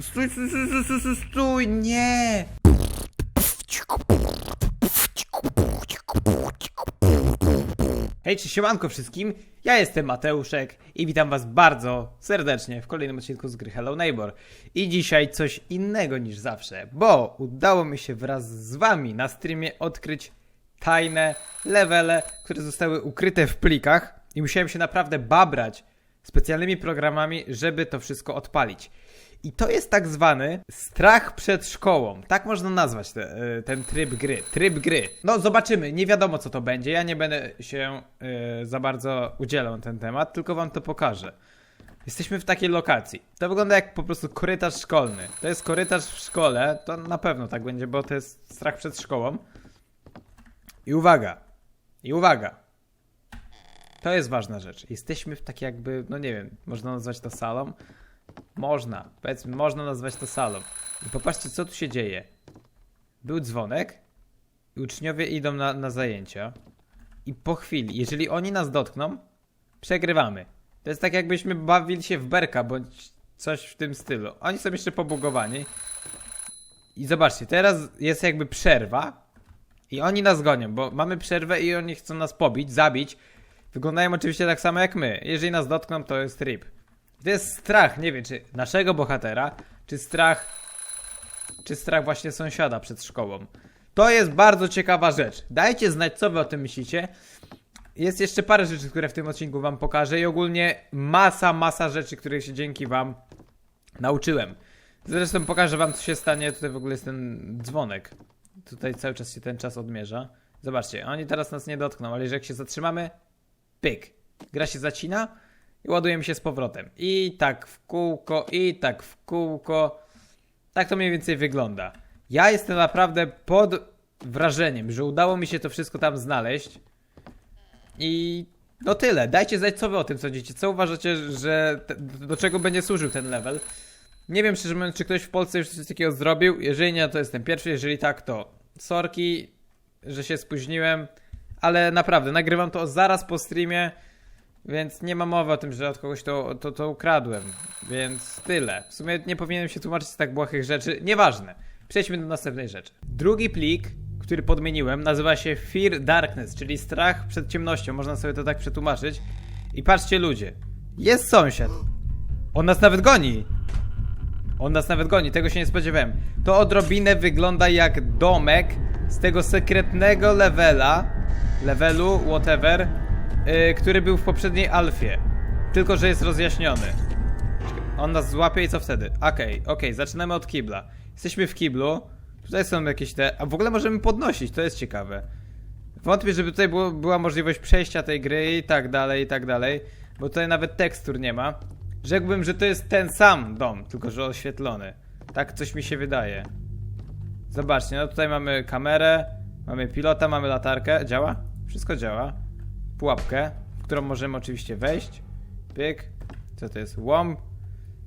Stój, stój, stój, stój, stój, stój, nie! Hej, czy siemanko wszystkim, ja jestem Mateuszek i witam was bardzo serdecznie w kolejnym odcinku z gry Hello Neighbor. I dzisiaj coś innego niż zawsze, bo udało mi się wraz z wami na streamie odkryć tajne levele, które zostały ukryte w plikach i musiałem się naprawdę babrać specjalnymi programami, żeby to wszystko odpalić. I to jest tak zwany strach przed szkołą. Tak można nazwać te, e, ten tryb gry. Tryb gry. No zobaczymy, nie wiadomo co to będzie. Ja nie będę się e, za bardzo udzielał na ten temat, tylko wam to pokażę. Jesteśmy w takiej lokacji. To wygląda jak po prostu korytarz szkolny. To jest korytarz w szkole, to na pewno tak będzie, bo to jest strach przed szkołą. I uwaga, i uwaga. To jest ważna rzecz. Jesteśmy w takiej jakby, no nie wiem, można nazwać to salą. Można, powiedzmy, można nazwać to salą. I popatrzcie, co tu się dzieje. Był dzwonek uczniowie idą na, na zajęcia. I po chwili, jeżeli oni nas dotkną, przegrywamy. To jest tak, jakbyśmy bawili się w berka, bądź coś w tym stylu. Oni są jeszcze pobugowani. I zobaczcie, teraz jest jakby przerwa. I oni nas gonią, bo mamy przerwę i oni chcą nas pobić, zabić. Wyglądają oczywiście tak samo jak my. Jeżeli nas dotkną, to jest rip. To jest strach, nie wiem, czy naszego bohatera, czy strach, czy strach właśnie sąsiada przed szkołą. To jest bardzo ciekawa rzecz. Dajcie znać, co wy o tym myślicie. Jest jeszcze parę rzeczy, które w tym odcinku wam pokażę i ogólnie masa, masa rzeczy, których się dzięki wam nauczyłem. Zresztą pokażę wam, co się stanie. Tutaj w ogóle jest ten dzwonek. Tutaj cały czas się ten czas odmierza. Zobaczcie, oni teraz nas nie dotkną, ale jeżeli się zatrzymamy, pyk. Gra się zacina i ładujemy się z powrotem. I tak w kółko, i tak w kółko. Tak to mniej więcej wygląda. Ja jestem naprawdę pod wrażeniem, że udało mi się to wszystko tam znaleźć. I no tyle. Dajcie znać, co wy o tym sądzicie. Co uważacie, że te, do czego będzie służył ten level? Nie wiem, szczerze mówiąc, czy ktoś w Polsce już coś takiego zrobił. Jeżeli nie, to jestem pierwszy. Jeżeli tak, to sorki, że się spóźniłem. Ale naprawdę, nagrywam to zaraz po streamie. Więc nie ma mowy o tym, że od kogoś to, to, to ukradłem. Więc tyle. W sumie nie powinienem się tłumaczyć z tak błahych rzeczy. Nieważne. Przejdźmy do następnej rzeczy. Drugi plik, który podmieniłem, nazywa się Fear Darkness, czyli strach przed ciemnością. Można sobie to tak przetłumaczyć. I patrzcie ludzie. Jest sąsiad. On nas nawet goni. On nas nawet goni, tego się nie spodziewałem. To odrobinę wygląda jak domek z tego sekretnego levela, levelu, whatever, yy, który był w poprzedniej alfie. Tylko, że jest rozjaśniony. On nas złapie i co wtedy? Okej, okej, zaczynamy od kibla. Jesteśmy w kiblu. Tutaj są jakieś te... A w ogóle możemy podnosić, to jest ciekawe. Wątpię, żeby tutaj było, była możliwość przejścia tej gry i tak dalej, i tak dalej. Bo tutaj nawet tekstur nie ma. Rzekłbym, że to jest ten sam dom, tylko że oświetlony. Tak coś mi się wydaje. Zobaczcie, no tutaj mamy kamerę, mamy pilota, mamy latarkę. Działa? Wszystko działa. Pułapkę, w którą możemy oczywiście wejść. Pyk. Co to jest? Łom.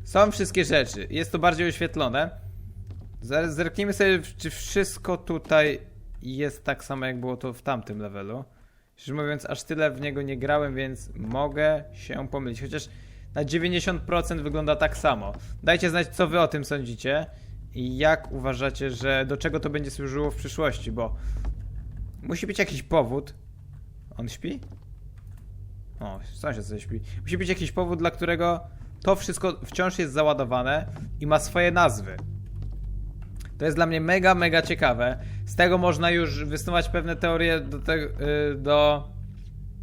Są wszystkie rzeczy. Jest to bardziej oświetlone. Zer- Zerknijmy sobie, czy wszystko tutaj jest tak samo, jak było to w tamtym levelu. Szczerze mówiąc, aż tyle w niego nie grałem, więc mogę się pomylić. Chociaż na 90% wygląda tak samo. Dajcie znać, co wy o tym sądzicie i jak uważacie, że do czego to będzie służyło w przyszłości, bo musi być jakiś powód. On śpi? O, sąsiad sobie śpi. Musi być jakiś powód, dla którego to wszystko wciąż jest załadowane i ma swoje nazwy. To jest dla mnie mega, mega ciekawe. Z tego można już wysnuwać pewne teorie do, te, y, do,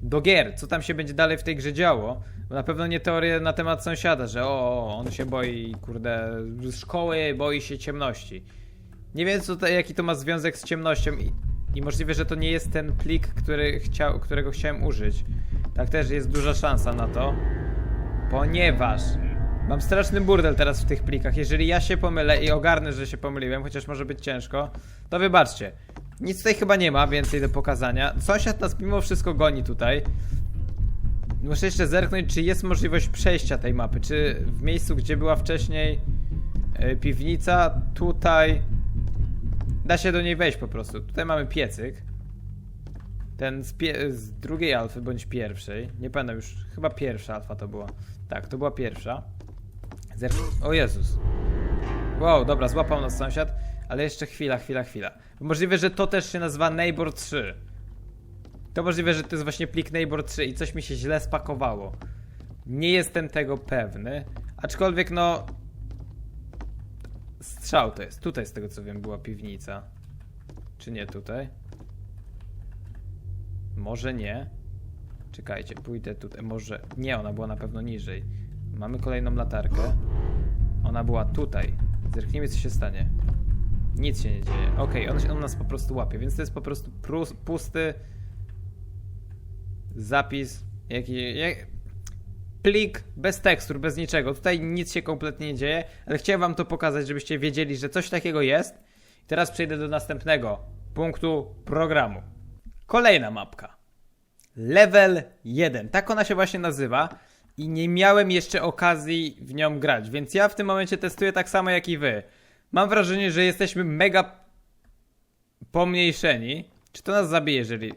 do gier, co tam się będzie dalej w tej grze działo. Bo na pewno nie teorie na temat sąsiada, że o, on się boi, kurde, szkoły, boi się ciemności. Nie wiem, co to, jaki to ma związek z ciemnością i, i możliwe, że to nie jest ten plik, który chciał, którego chciałem użyć. Tak też jest duża szansa na to, ponieważ mam straszny burdel teraz w tych plikach. Jeżeli ja się pomylę i ogarnę, że się pomyliłem, chociaż może być ciężko, to wybaczcie. Nic tutaj chyba nie ma więcej do pokazania. Sąsiad nas mimo wszystko goni tutaj. Muszę jeszcze zerknąć, czy jest możliwość przejścia tej mapy. Czy w miejscu, gdzie była wcześniej e, piwnica, tutaj da się do niej wejść po prostu. Tutaj mamy piecyk. Ten z, z drugiej alfy, bądź pierwszej. Nie pamiętam już, chyba pierwsza alfa to była. Tak, to była pierwsza. Zer... O Jezus. Wow, dobra, złapał nas sąsiad, ale jeszcze chwila, chwila, chwila. Możliwe, że to też się nazywa Neighbor 3. To możliwe, że to jest właśnie plik Neighbor 3 i coś mi się źle spakowało. Nie jestem tego pewny, aczkolwiek no... Strzał to jest. Tutaj z tego co wiem była piwnica. Czy nie tutaj? Może nie. Czekajcie, pójdę tutaj. Może. Nie, ona była na pewno niżej. Mamy kolejną latarkę. Ona była tutaj. Zerknijmy, co się stanie. Nic się nie dzieje. Okej, on, on nas po prostu łapie, więc to jest po prostu prus, pusty zapis. Jaki. Jak, plik bez tekstur, bez niczego. Tutaj nic się kompletnie nie dzieje, ale chciałem wam to pokazać, żebyście wiedzieli, że coś takiego jest. Teraz przejdę do następnego punktu programu. Kolejna mapka. Level 1. Tak ona się właśnie nazywa. I nie miałem jeszcze okazji w nią grać, więc ja w tym momencie testuję tak samo jak i wy. Mam wrażenie, że jesteśmy mega pomniejszeni. Czy to nas zabije, jeżeli.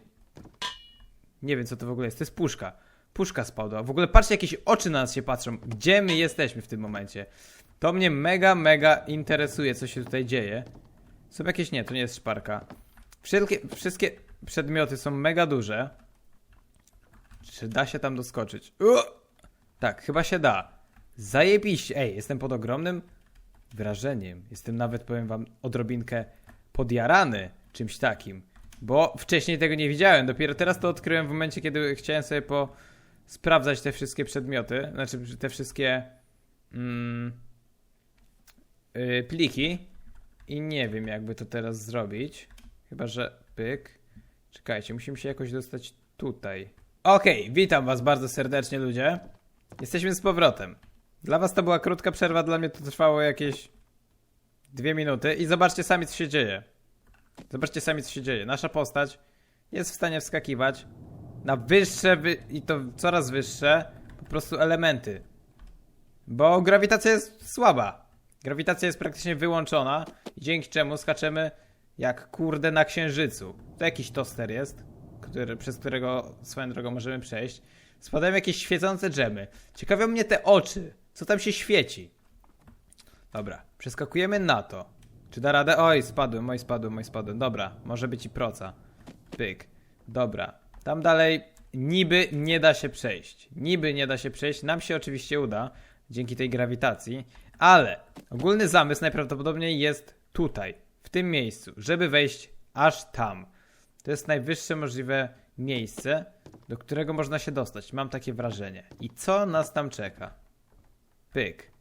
Nie wiem, co to w ogóle jest. To jest puszka. Puszka spadła. W ogóle patrzcie, jakieś oczy na nas się patrzą. Gdzie my jesteśmy w tym momencie? To mnie mega, mega interesuje, co się tutaj dzieje. Są jakieś. Nie, to nie jest szparka. Wszelkie, wszystkie przedmioty są mega duże. Czy da się tam doskoczyć? Tak, chyba się da. Zajebiście. Ej, jestem pod ogromnym wrażeniem. Jestem nawet, powiem wam, odrobinkę podjarany czymś takim. Bo wcześniej tego nie widziałem. Dopiero teraz to odkryłem w momencie, kiedy chciałem sobie po sprawdzać te wszystkie przedmioty. Znaczy, te wszystkie mm, yy, pliki. I nie wiem, jakby to teraz zrobić. Chyba, że pyk. Czekajcie, musimy się jakoś dostać tutaj. Okej, witam was bardzo serdecznie, ludzie. Jesteśmy z powrotem. Dla was to była krótka przerwa, dla mnie to trwało jakieś dwie minuty i zobaczcie sami, co się dzieje. Zobaczcie sami, co się dzieje. Nasza postać jest w stanie wskakiwać na wyższe wy... i to coraz wyższe po prostu elementy. Bo grawitacja jest słaba. Grawitacja jest praktycznie wyłączona, dzięki czemu skaczemy jak kurde na księżycu. To jakiś toster jest, który, przez którego swoją drogą możemy przejść. Spadają jakieś świecące dżemy. Ciekawią mnie te oczy. Co tam się świeci? Dobra, przeskakujemy na to. Czy da radę? Oj, spadłem, oj, spadłem, oj, spadłem. Dobra, może być i proca. Pyk. Dobra. Tam dalej niby nie da się przejść. Niby nie da się przejść. Nam się oczywiście uda, dzięki tej grawitacji. Ale ogólny zamysł najprawdopodobniej jest tutaj, w tym miejscu, żeby wejść aż tam. To jest najwyższe możliwe miejsce, do którego można się dostać. Mam takie wrażenie. I co nas tam czeka? Pyk.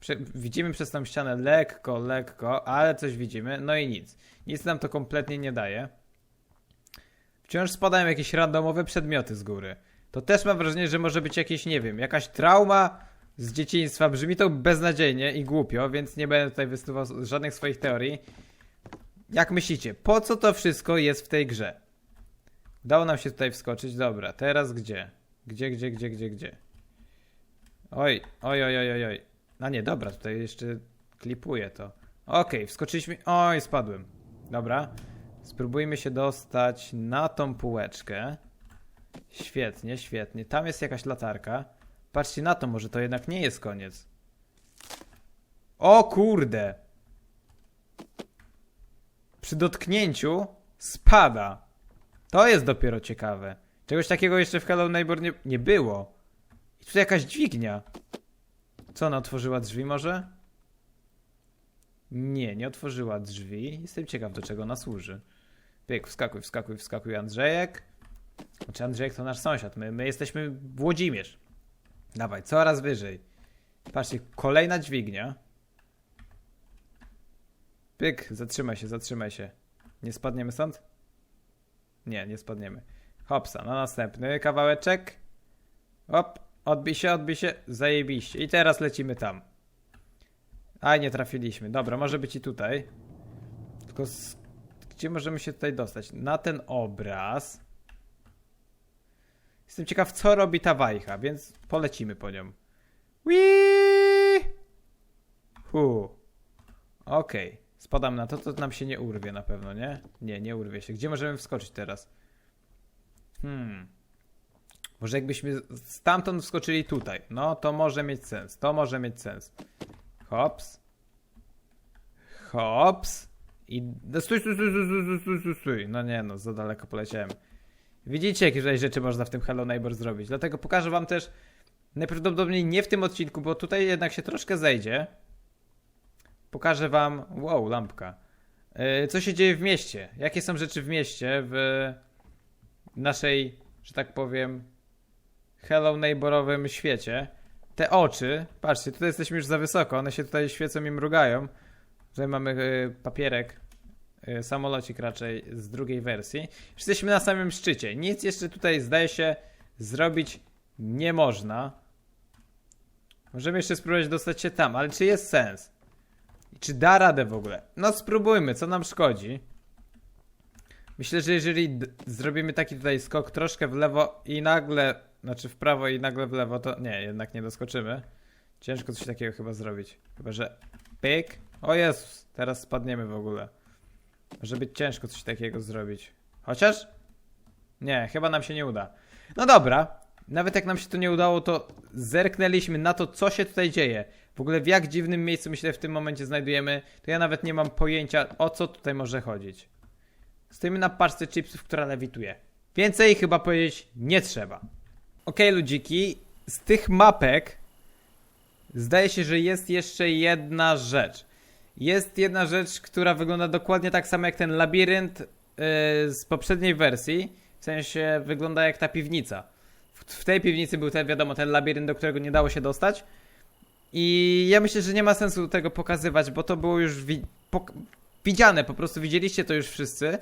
Prze widzimy przez tą ścianę lekko, lekko, ale coś widzimy. No i nic. Nic nam to kompletnie nie daje. Wciąż spadają jakieś randomowe przedmioty z góry. To też mam wrażenie, że może być jakieś, nie wiem, jakaś trauma z dzieciństwa. Brzmi to beznadziejnie i głupio, więc nie będę tutaj wysuwał żadnych swoich teorii. Jak myślicie, po co to wszystko jest w tej grze? Udało nam się tutaj wskoczyć. Dobra, teraz gdzie? Gdzie, gdzie, gdzie, gdzie, gdzie? Oj, oj, oj, oj, oj. A nie, dobra, tutaj jeszcze klipuję to. Okej, wskoczyliśmy. Oj, spadłem. Dobra. Spróbujmy się dostać na tą półeczkę. Świetnie, świetnie. Tam jest jakaś latarka. Patrzcie na to, może to jednak nie jest koniec. O kurde! Przy dotknięciu spada. To jest dopiero ciekawe. Czegoś takiego jeszcze w Hello Neighbor nie, nie było. I tutaj jakaś dźwignia. Co ona otworzyła drzwi może? Nie, nie otworzyła drzwi. Jestem ciekaw, do czego ona służy. Pyk, wskakuj, wskakuj, wskakuj Andrzejek. Znaczy Andrzejek to nasz sąsiad. My, my jesteśmy Włodzimierz. Dawaj, coraz wyżej. Patrzcie, kolejna dźwignia. Pyk, zatrzymaj się, zatrzymaj się. Nie spadniemy stąd? Nie, nie spadniemy. Hopsa, na następny kawałeczek. Hop, odbij się, odbij się. Zajebiście. I teraz lecimy tam. Aj, nie trafiliśmy. Dobra, może być i tutaj. Tylko. Gdzie możemy się tutaj dostać? Na ten obraz. Jestem ciekaw, co robi ta wajcha, więc polecimy po nią. Whee! Hu. Okej. Spadam na to, to nam się nie urwie na pewno, nie? Nie, nie urwie się. Gdzie możemy wskoczyć teraz? Hmm. Może jakbyśmy stamtąd wskoczyli tutaj. No, to może mieć sens. To może mieć sens. Hops. Hops. I... no, Stój, stój, stój, stój, stój, stój, stój. No nie no, za daleko poleciałem. Widzicie, jakie tutaj rzeczy można w tym Hello Neighbor zrobić. Dlatego pokażę wam też najprawdopodobniej nie w tym odcinku, bo tutaj jednak się troszkę zejdzie. Pokażę wam... Wow, lampka. Yy, co się dzieje w mieście? Jakie są rzeczy w mieście w naszej, że tak powiem, Hello Neighborowym świecie? Te oczy, patrzcie, tutaj jesteśmy już za wysoko, one się tutaj świecą i mrugają. Tutaj mamy yy, papierek, samolocik raczej z drugiej wersji. Jesteśmy na samym szczycie. Nic jeszcze tutaj zdaje się zrobić nie można. Możemy jeszcze spróbować dostać się tam, ale czy jest sens? I Czy da radę w ogóle? No spróbujmy, co nam szkodzi. Myślę, że jeżeli zrobimy taki tutaj skok troszkę w lewo i nagle, znaczy w prawo i nagle w lewo, to nie, jednak nie doskoczymy. Ciężko coś takiego chyba zrobić. Chyba, że pyk. O Jezus, teraz spadniemy w ogóle. Może być ciężko coś takiego zrobić. Chociaż? Nie, chyba nam się nie uda. No dobra, nawet jak nam się to nie udało, to zerknęliśmy na to, co się tutaj dzieje. W ogóle w jak dziwnym miejscu my się w tym momencie znajdujemy, to ja nawet nie mam pojęcia, o co tutaj może chodzić. Stoimy na paczce chipsów, która lewituje. Więcej chyba powiedzieć nie trzeba. Okej, ludziki, z tych mapek zdaje się, że jest jeszcze jedna rzecz. Jest jedna rzecz, która wygląda dokładnie tak samo jak ten labirynt yy, z poprzedniej wersji. W sensie wygląda jak ta piwnica. W, w tej piwnicy był ten, wiadomo, ten labirynt, do którego nie dało się dostać. I ja myślę, że nie ma sensu tego pokazywać, bo to było już wi pok- widziane, po prostu widzieliście to już wszyscy.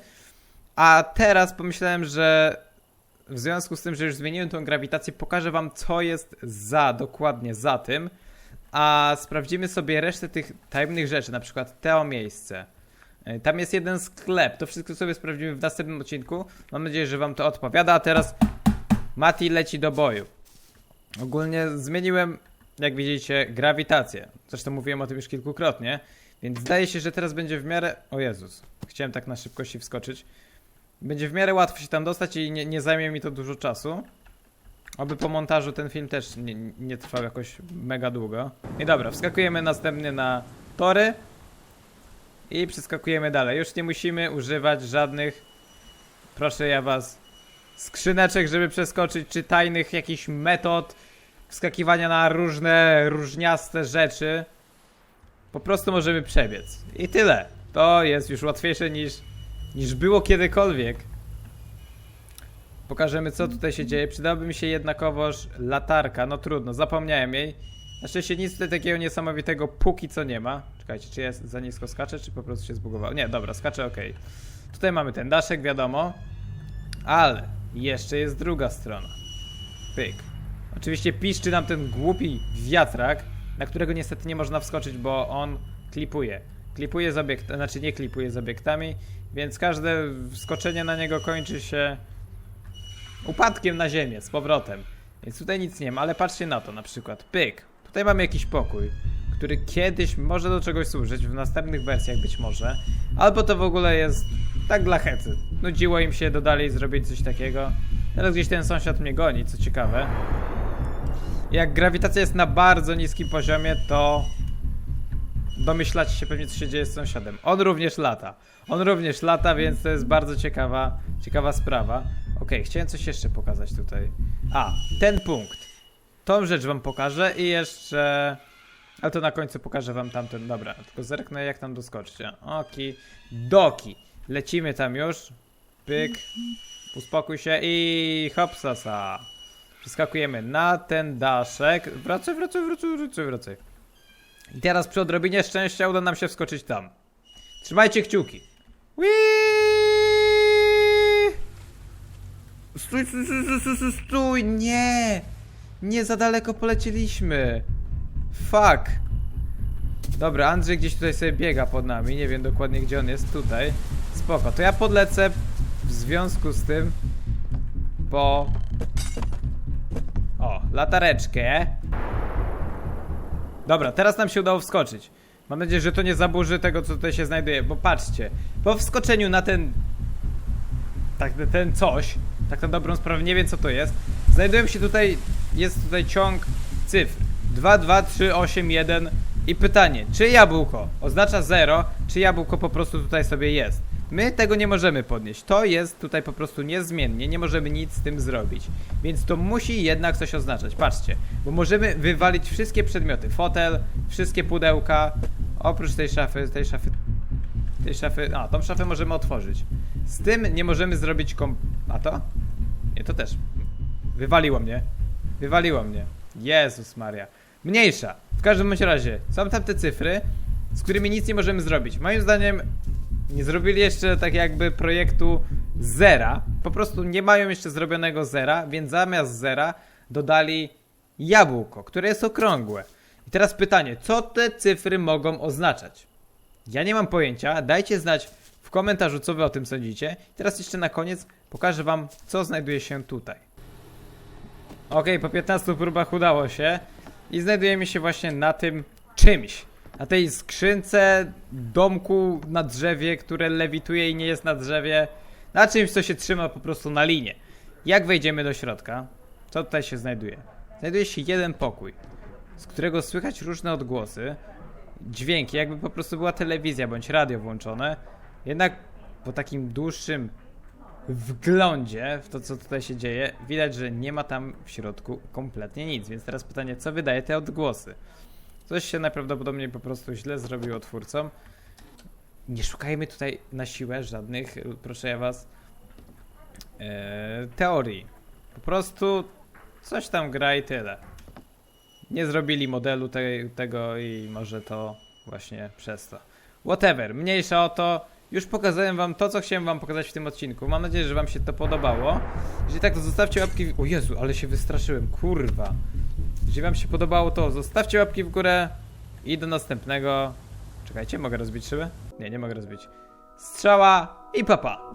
A teraz pomyślałem, że w związku z tym, że już zmieniłem tą grawitację, pokażę wam, co jest za, dokładnie za tym. A sprawdzimy sobie resztę tych tajemnych rzeczy, na przykład to miejsce. E, Tam jest jeden sklep, to wszystko sobie sprawdzimy w następnym odcinku. Mam nadzieję, że wam to odpowiada, a teraz Mati leci do boju. Ogólnie zmieniłem, jak widzicie, grawitację. Zresztą mówiłem o tym już kilkukrotnie, więc zdaje się, że teraz będzie w miarę... O Jezus, chciałem tak na szybkości wskoczyć. Będzie w miarę łatwo się tam dostać i nie, nie zajmie mi to dużo czasu. Oby po montażu ten film też nie, nie trwał jakoś mega długo. I dobra, wskakujemy następnie na tory. I przeskakujemy dalej. Już nie musimy używać żadnych, proszę ja was, skrzyneczek, żeby przeskoczyć, czy tajnych jakichś metod wskakiwania na różne, różniaste rzeczy. Po prostu możemy przebiec. I tyle. To jest już łatwiejsze niż, niż było kiedykolwiek. Pokażemy co tutaj się dzieje. Przydałaby mi się jednakowoż latarka. No trudno, zapomniałem jej. Na szczęście nic tutaj takiego niesamowitego póki co nie ma. Czekajcie, czy ja za nisko skaczę, czy po prostu się zbugowało? Nie, dobra, skaczę ok. Tutaj mamy ten daszek, wiadomo. Ale jeszcze jest druga strona. Pyk. Oczywiście piszczy nam ten głupi wiatrak, na którego niestety nie można wskoczyć, bo on klipuje. Klipuje z obiektami, znaczy nie klipuje z obiektami, więc każde wskoczenie na niego kończy się upadkiem na ziemię, z powrotem. Więc tutaj nic nie ma, ale patrzcie na to na przykład. Pyk. Tutaj mamy jakiś pokój, który kiedyś może do czegoś służyć, w następnych wersjach być może. Albo to w ogóle jest tak dla hecy. Nudziło im się, dodali zrobić coś takiego. Teraz gdzieś ten sąsiad mnie goni, co ciekawe. Jak grawitacja jest na bardzo niskim poziomie, to domyślacie się pewnie, co się dzieje z sąsiadem. On również lata. On również lata, więc to jest bardzo ciekawa, ciekawa sprawa. Okej, chciałem coś jeszcze pokazać tutaj. A, ten punkt. Tą rzecz wam pokażę i jeszcze... Ale to na końcu pokażę wam tamten. Dobra, tylko zerknę jak tam doskoczyć. Oki, doki. Lecimy tam już. Pyk. Uspokój się i hopsasa. Przeskakujemy na ten daszek. Wracaj, wracaj, wracaj, wracaj, wracaj. I teraz przy odrobinie szczęścia uda nam się wskoczyć tam. Trzymajcie kciuki. Whee! Stój, stój, stój, stój, stój, stój, nie! Nie za daleko polecieliśmy. Fuck. Dobra, Andrzej gdzieś tutaj sobie biega pod nami, nie wiem dokładnie gdzie on jest, tutaj. Spoko, to ja podlecę w związku z tym po... O, latareczkę. Dobra, teraz nam się udało wskoczyć. Mam nadzieję, że to nie zaburzy tego, co tutaj się znajduje, bo patrzcie, po wskoczeniu na ten... Tak, ten coś, tak na dobrą sprawę nie wiem co to jest. Znajdują się tutaj, jest tutaj ciąg cyfr 2, 2, 3, 8, 1 i pytanie, czy jabłko oznacza 0, czy jabłko po prostu tutaj sobie jest. My tego nie możemy podnieść. To jest tutaj po prostu niezmiennie, nie możemy nic z tym zrobić. Więc to musi jednak coś oznaczać. Patrzcie, bo możemy wywalić wszystkie przedmioty. Fotel, wszystkie pudełka, oprócz tej szafy, tej szafy tej szafy. A, tą szafę możemy otworzyć. Z tym nie możemy zrobić kom. A to? Nie, to też. Wywaliło mnie. Wywaliło mnie. Jezus Maria. Mniejsza. W każdym razie, są tam te cyfry, z którymi nic nie możemy zrobić. Moim zdaniem nie zrobili jeszcze tak jakby projektu zera. Po prostu nie mają jeszcze zrobionego zera, więc zamiast zera dodali jabłko, które jest okrągłe. I teraz pytanie, co te cyfry mogą oznaczać? Ja nie mam pojęcia. Dajcie znać w komentarzu, co wy o tym sądzicie. Teraz jeszcze na koniec pokażę wam, co znajduje się tutaj. Okej, po 15 próbach udało się. I znajdujemy się właśnie na tym czymś. Na tej skrzynce, domku na drzewie, które lewituje i nie jest na drzewie. Na czymś, co się trzyma po prostu na linie. Jak wejdziemy do środka, co tutaj się znajduje? Znajduje się jeden pokój, z którego słychać różne odgłosy dźwięki, jakby po prostu była telewizja bądź radio włączone. Jednak po takim dłuższym wglądzie w to, co tutaj się dzieje, widać, że nie ma tam w środku kompletnie nic. Więc teraz pytanie, co wydaje te odgłosy? Coś się najprawdopodobniej po prostu źle zrobiło twórcom. Nie szukajmy tutaj na siłę żadnych, proszę ja was, e, teorii. Po prostu coś tam gra i tyle nie zrobili modelu te, tego i może to właśnie przez to. Whatever, mniejsza o to. Już pokazałem wam to, co chciałem wam pokazać w tym odcinku. Mam nadzieję, że wam się to podobało. Jeżeli tak, to zostawcie łapki w... O Jezu, ale się wystraszyłem, kurwa. Jeżeli wam się podobało, to zostawcie łapki w górę i do następnego. Czekajcie, mogę rozbić szybę? Nie, nie mogę rozbić. Strzała i papa.